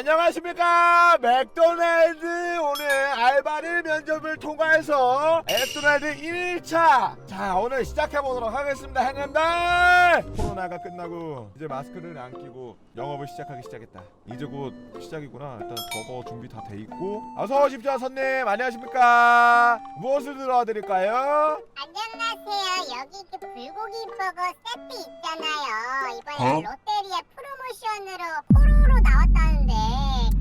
안녕하십니까? 맥도날드 오늘 알바를 면접을 통과해서 맥도날드 1일차. 자 오늘 시작해보도록 하겠습니다. 행님들! 코로나가 끝나고 이제 마스크를 안 끼고 영업을 시작하기 시작했다. 이제 곧 시작이구나. 일단 버거 준비 다 돼 있고. 어서 오십시오 손님. 안녕하십니까? 무엇을 들어드릴까요? 안녕하세요. 여기 그 불고기 버거 세트 있잖아요. 이번에 어? 롯데리아 프로모션으로 포로로 나왔다는데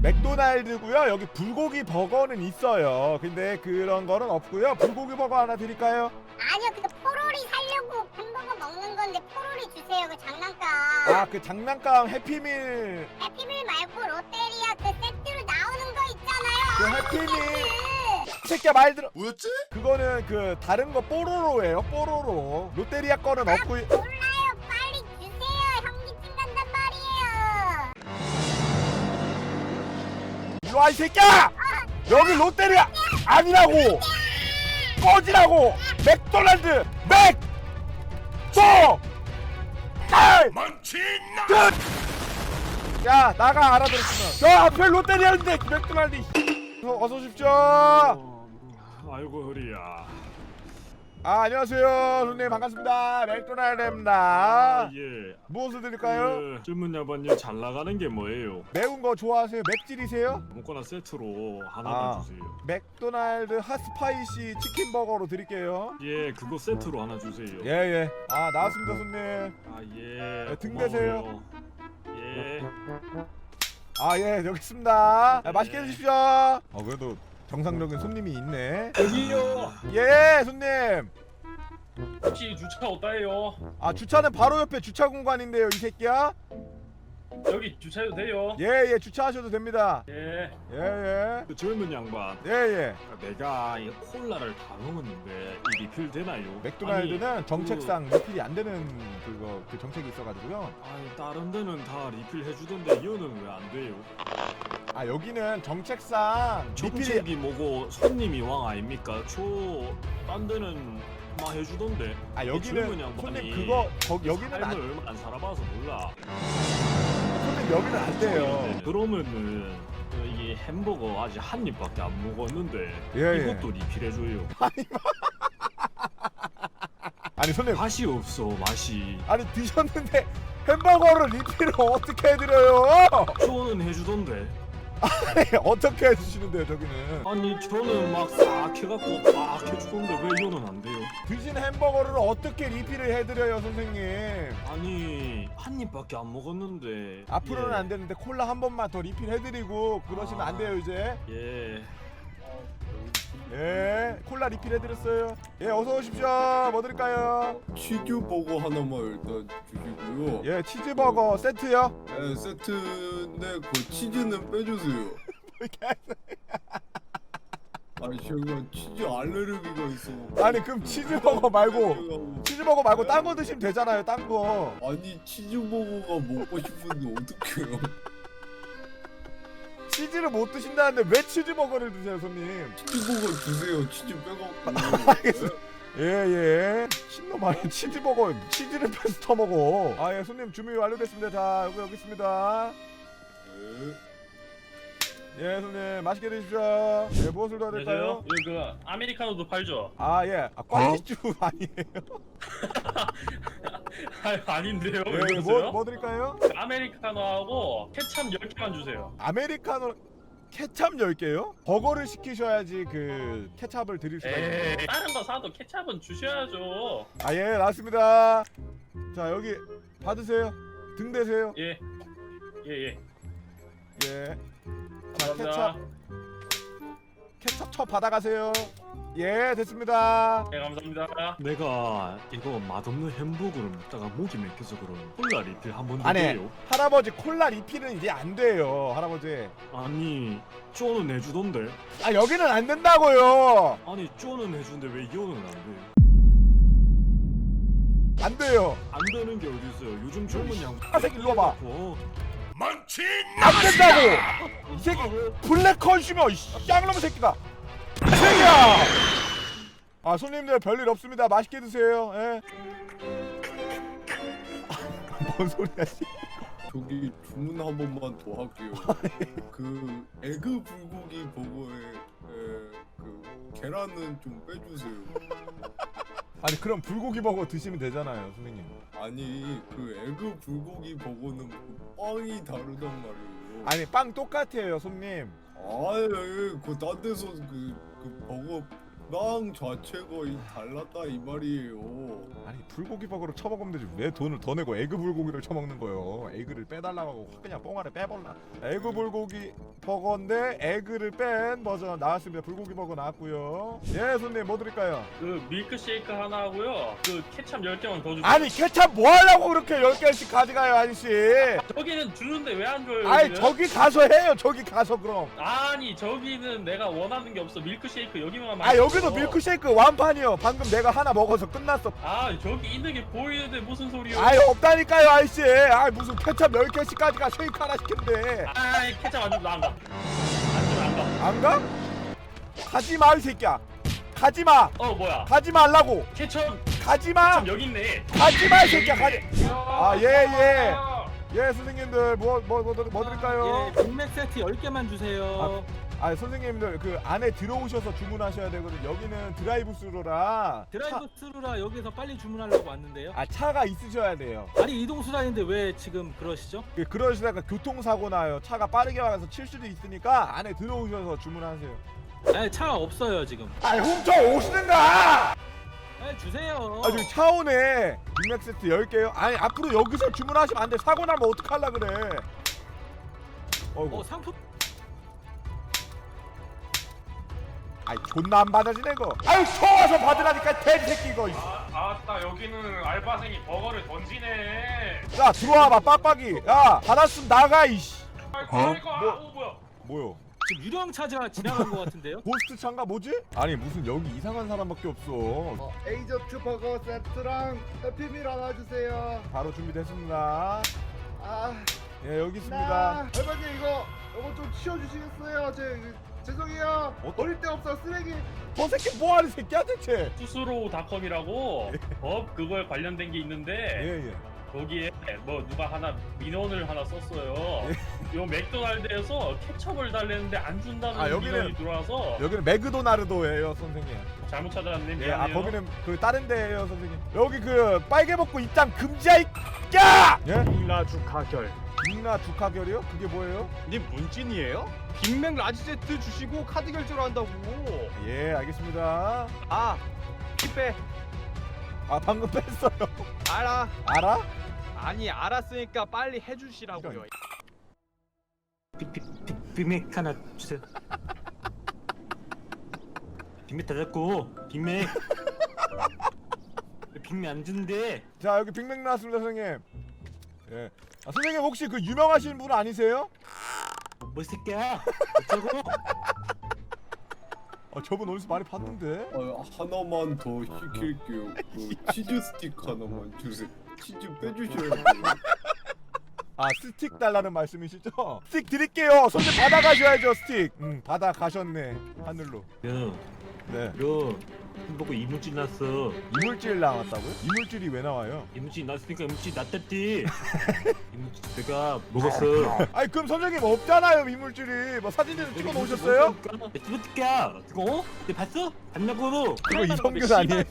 맥도날드고요. 여기 불고기 버거는 있어요. 근데 그런 거는 없고요. 불고기 버거 하나 드릴까요? 아니요 그 포로리 살려고 햄버거 먹는 건데 포로리 주세요 그 장난감. 아 그 장난감 해피밀. 해피밀 말고 롯데리아 그 세트로 나오는 거 있잖아요. 그 해피밀. 세트. 이 새끼야 말 들어. 뭐였지? 그거는 그 다른 거 뽀로로예요 뽀로로. 롯데리아 거는 없고 몰라 일로와 이 새끼야! 여기 롯데리아 아니라고! 꺼지라고! 맥도날드 맥도 날! 망친나! 끝! 야 나가 알아들었으면. 저 앞에 롯데리아인데 맥도날드 이 어서, 오십시오. 아 아이고 허리야. 안녕하세요 손님 반갑습니다 맥도날드입니다 아, 예. 무엇을 드릴까요? 그 질문 야반님 잘 나가는 게 뭐예요? 매운 거 좋아하세요? 맵찔이세요? 아무거나 세트로 하나만 아. 주세요. 맥도날드 핫스파이시 치킨 버거로 드릴게요 예, 그거 세트로 하나 주세요. 예예 아 나왔습니다 손님 아 예. 네, 등 고마워요. 대세요. 예. 아예 여기 있습니다 아, 맛있게 네. 드십시오 어 그래도 정상적인 손님이 있네 여기요. 예 손님 혹시 주차 어디에요? 아 주차는 바로 옆에 주차 공간인데요 이 새끼야 여기 주차해도 돼요? 예 예 주차하셔도 됩니다 예. 예 예 그 젊은 양반. 예 예 내가 이 콜라를 다 먹었는데 이 리필 되나요? 맥도날드는 아니, 정책상 리필이 안 되는 그거 그 정책이 있어가지고요 그, 아니 다른 데는 다 리필 해주던데 이거는 왜 안 돼요? 아 여기는 정책상 리필이 정책이 뭐고 손님이 왕 아닙니까? 저 딴 데는 막 해주던데. 아 여기는 손님 그거 거, 여기는 삶을 안 얼마 안 살아봐서 몰라. 손님 여기는 안 돼요 그러면은 그 이게 햄버거 아직 한 입밖에 안 먹었는데 예, 예. 이것도 리필해줘요. 아니 손님 맛이 없어 맛이. 아니 드셨는데 햄버거를 리필을 어떻게 해드려요? 저는 해주던데. 어떻게 해주시는데요 저기는 아니 저는 막 싹 해갖고 막 해주던데 왜 이거는 안 돼요? 드신 햄버거를 어떻게 리필을 해드려요 선생님 아니 한 입밖에 안 먹었는데. 앞으로는 예. 안 되는데 콜라 한 번만 더 리필 해드리고 그러시면 안 돼요 이제 예. 예 콜라 리필 해드렸어요 예 어서 오십시오 뭐 드릴까요 치즈버거 하나만 일단 주시고요. 예 치즈버거 세트요 네, 세트인데 그 치즈는 빼주세요. 아니 제가 치즈 알레르기가 있어. 아니 그럼 치즈버거 말고 치즈버거 말고 딴 거 드시면 되잖아요 딴거 아니 치즈버거가 먹고 싶은데 어떡해요? 치즈를 못 드신다는데 왜 치즈버거를 드세요 손님 치즈버거 주세요. 치즈 빼갖고. 알겠습니다. 예 예 신놈 아니 치즈버거 치즈를 빼서 터먹어 아 예 손님 준비 완료됐습니다 자 여기 여기 있습니다 네. 예 손님 맛있게 드십시오 예 무엇을 도와드릴까요? 안녕하세요. 여기 그 아메리카노도 팔죠? 아 예 아, 꽈치쭈 아니에요 아, 아닌데요? 왜 예, 그러세요? 뭐, 뭐 드릴까요? 아메리카노하고 케찹 10개만 주세요. 아메리카노 케찹 10개요? 버거를 시키셔야지 그 케찹을 드릴 수가 있어요 에이, 다른 거 사도 케찹은 주셔야죠. 아예 나왔습니다 자 여기 받으세요 등 대세요 예. 예, 예. 예 자, 감사합니다. 케찹 쳐 받아가세요 예 됐습니다. 예, 감사합니다. 내가 이거 맛없는 햄버거를 먹다가 목이 맥혀서 그런 콜라 리필 한번더 아니 돼요? 할아버지 콜라 리필은 이제 안 돼요 할아버지. 아니 쪼는 해주던데. 아 여기는 안 된다고요. 아니 쪼는 해주는데 왜 이거는 안 돼요? 안 돼요. 안 되는 게 어딨어요? 요즘 젊은 양 아, 새끼 일로 와봐. 어, 망친나! 안 된다고. 이 새끼 블랙 컨슈머 이 쌍놈 새끼가 이 새끼야 아 손님들 별일 없습니다 맛있게 드세요 예. 뭔 소리야 씨 저기 주문 한 번만 더 할게요. 그그 에그 불고기 버거에 에, 그 계란은 좀 빼주세요. 아니 그럼 불고기 버거 드시면 되잖아요 선생님 아니 그 에그 불고기 버거는 그 빵이 다르단 말이에요. 아니 빵 똑같아요 손님 아유 그딴 데서 그, 그 버거 빵 자체가 이 달랐다 이 말이에요. 아니 불고기 버거로 처먹으면 되지 왜 돈을 더 내고 에그 불고기를 처먹는 거예요 에그를 빼달라고 하고 확 그냥 뽕아를 빼볼라 에그 불고기 버거인데 에그를 뺀 버전 나왔습니다 불고기 버거 나왔고요 예 손님 뭐 드릴까요 그 밀크쉐이크 하나 하고요. 그 케찹 10개만 더 주세요. 아니 케찹 뭐 하려고 그렇게 10개씩 가져가요 아저씨 저기는 주는데 왜 안 줘요? 아니 여기는? 저기 가서 해요 저기 가서 그럼 아니 저기는 내가 원하는 게 없어. 밀크쉐이크 여기만 아 여기 도 맛있어. 밀크쉐이크 완판이요 방금 내가 하나 먹어서 끝났어 아 저기 있는 게 보이는데 무슨 소리요? 아이 없다니까요 아저씨 아 무슨 케찹 10개씩 가져가 쉐이크 하나 시킨대 아이 케찹 안 주면 나안 가. 안 주면 안 가. 안 가? 가지마 이 새끼야 가지마 어 뭐야? 가지 말라고 케첩 가지마 케첩 여기 있네. 가지마 이 새끼야 가지 아예 예 예 선생님들 뭐 뭐뭐뭐 드릴까요? 예, 빅맥 세트 10개만 주세요. 아 선생님들 그 안에 들어오셔서 주문하셔야 되거든 여기는 드라이브 스루라 드라이브 스루라 여기서 빨리 주문하려고 왔는데요. 아 차가 있으셔야 돼요 아니 이동 수단인데 왜 지금 그러시죠? 그- 그러시다가 교통사고 나요 차가 빠르게 와서 칠 수도 있으니까 안에 들어오셔서 주문하세요 아니 차 없어요 지금. 아 훔쳐 오시는가 아 주세요. 아 지금 차 오네 빅맥 세트 10개요? 아니 앞으로 여기서 주문하시면 안 돼 사고 나면 어떡할라 그래 어이구 어 상품 아이 존나 안 받아지네 이거 아유 쳐와서 받으라니까 돼지 새끼 이거 아따 여기는 알바생이 버거를 던지네. 야 들어와봐 빡빡이 야 받았으면 나가 이씨 아, 그러니까 뭐? 어 뭐야? 뭐요 지금 유령 차가 지나간 것 같은데요? 고스트 차인가 뭐지? 아니 무슨 여기 이상한 사람밖에 없어 어, 에이저트 버거 세트랑 해피밀 하나 주세요. 바로 준비됐습니다 아, 예 여기 있습니다 할머니 이거 이거 좀 치워주시겠어요? 제 죄송해요. 어떤- 버릴 데 없어 쓰레기. 저 새끼 뭐하는 새끼야 대체 스스로 닷컴이라고 법 그거에 관련된 게 있는데 예예 거기에 뭐 누가 하나 민원을 하나 썼어요. 요 맥도날드에서 케첩을 달랬는데 안 준다는 아, 여기는- 민원이 들어와서 여기는 맥도나르도예요 선생님 잘못 찾아왔네 예, 아 미안해요. 거기는 그 다른 데예요 선생님 여기 그 빨개 먹고 입장 금지야 이까 예? 빅라 주카결 빅나 두카결이요? 그게 뭐예요? 님 문찐이에요? 빅맥 라지 세트 주시고 카드 결제로 한다고 예 알겠습니다 아 킵빼 아 방금 뺐어요 알아 알아? 아니 알았으니까 빨리 해주시라고요 빅맥 하나 주세요. 빅맥 다 잡고 빅맥. 빅맥 안 주는데 자 여기 빅맥 나왔습니다 선생님 예 아, 선생님 혹시 그 유명하신 분 아니세요? 뭐 새끼야? 어쩌고? 아 저분 어디서 많이 봤는데 아, 하나만 더 시킬게요. 그 치즈 스틱 하나만 주세요. 치즈 빼주셔야 돼요. 아 스틱 달라는 말씀이시죠? 스틱 드릴게요 손님 받아 가셔야죠 스틱 응 받아 가셨네 하늘로 야, 네 이거 햄버거 이물질 났어. 이물질 나왔다고요? 이물질이 왜 나와요? 이물질 났으니까 이물질 났댔지. 이물질 내가 먹었어. 아니 그럼 선생님 없잖아요 이물질이 뭐 사진을 찍어 놓으셨어요? 이거 어? 내 봤어? 봤냐고? 그거 이성균 아니에요?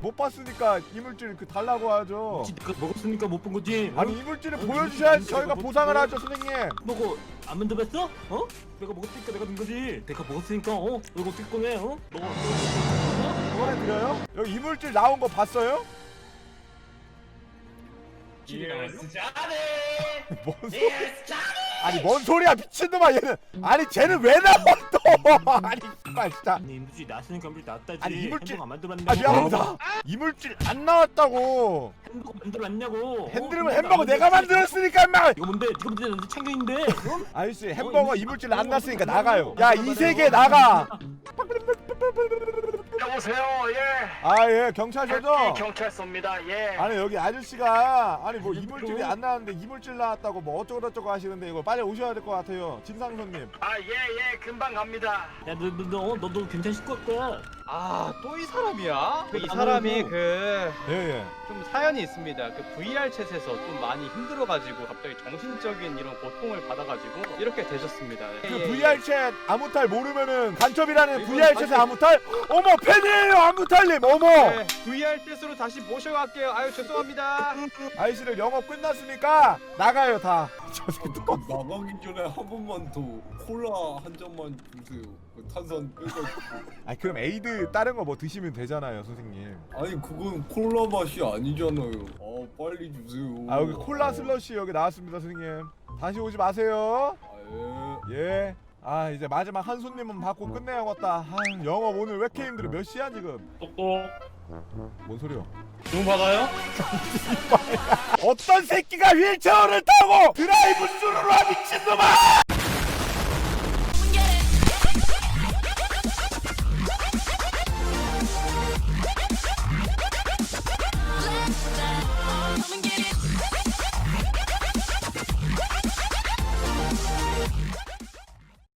못 봤으니까 이물질 그 달라고 하죠 이물질 내가 먹었으니까 못 본 거지. 어? 아니 이물질을 보여주셔야지 저희가 보상을 하죠 선생님 먹어 안 만들었어? 어? 내가 먹었으니까 내가 든 거지. 내가 먹었으니까 어? 이거 어떻게 꺼내? 어? 먹어. 보내드려요? 여기 이물질 나온 거 봤어요? 뭔 소리 아니 뭔 소리야 미친놈아 얘는 아니 쟤는 왜 나와 또 아니 정말 진짜 아니 이물질 났으니까 이물질 났다지. 아니, 이물질- 햄버거 안 만들었냐고. 아 미안합니다 이물질 안 나왔다고 햄버거 만들었냐고. 어? 햄버거 내가 만들었으니까 임마 이거 뭔데? 이거 뭔데? 너? 어? 아저씨 햄버거 이물질 안 났으니까 나가요 야 이 세계 나가 여보세요. 예. 아 예 경찰서죠? 경찰서입니다. 예. 아니 여기 아저씨가 아니 뭐 이물질이 안 나왔는데 이물질 나왔다고 뭐 어쩌고 저쩌고 하시는데 이거 빨리 오셔야 될 것 같아요 진상 손님 아, 예, 예. 금방 갑니다. 야, 너, 너, 너, 어? 너, 너 괜찮을 것 같다. 아 또 이 사람이야? 그 이 사람이 그좀 예예 사연이 있습니다. 그 VR 챗에서 좀 많이 힘들어가지고 갑자기 정신적인 이런 고통을 받아가지고 이렇게 되셨습니다. 그 예, 예, VR 챗 아무탈 모르면은 간첩이라는 VR. 챗의 아무탈 어머 팬이에요 아무탈님 어머 예. 네, VR 챗으로 다시 모셔갈게요. 아유 죄송합니다. 아이씨를 영업 끝났으니까 나가요 다 저 새끼 뚜껑 나가기 전에 한 번만 더 콜라 한 잔만 주세요. 그 탄산 빼가지고. 아 그럼 에이드 다른 거 뭐 드시면 되잖아요 선생님 아니 그건 콜라 맛이 아니잖아요. 아 빨리 주세요. 아 여기 콜라 슬러시 여기 나왔습니다 선생님 다시 오지 마세요 아, 예. 예. 아 이제 마지막 한 손님은 받고 끝내야겠다. 아 영업 오늘 왜 이렇게 힘들어? 몇 시야 지금? 똑똑. 뭔 소리야? 주문 받아요? 어떤 새끼가 휠체어를 타고 드라이브 스루로 와 미친놈아!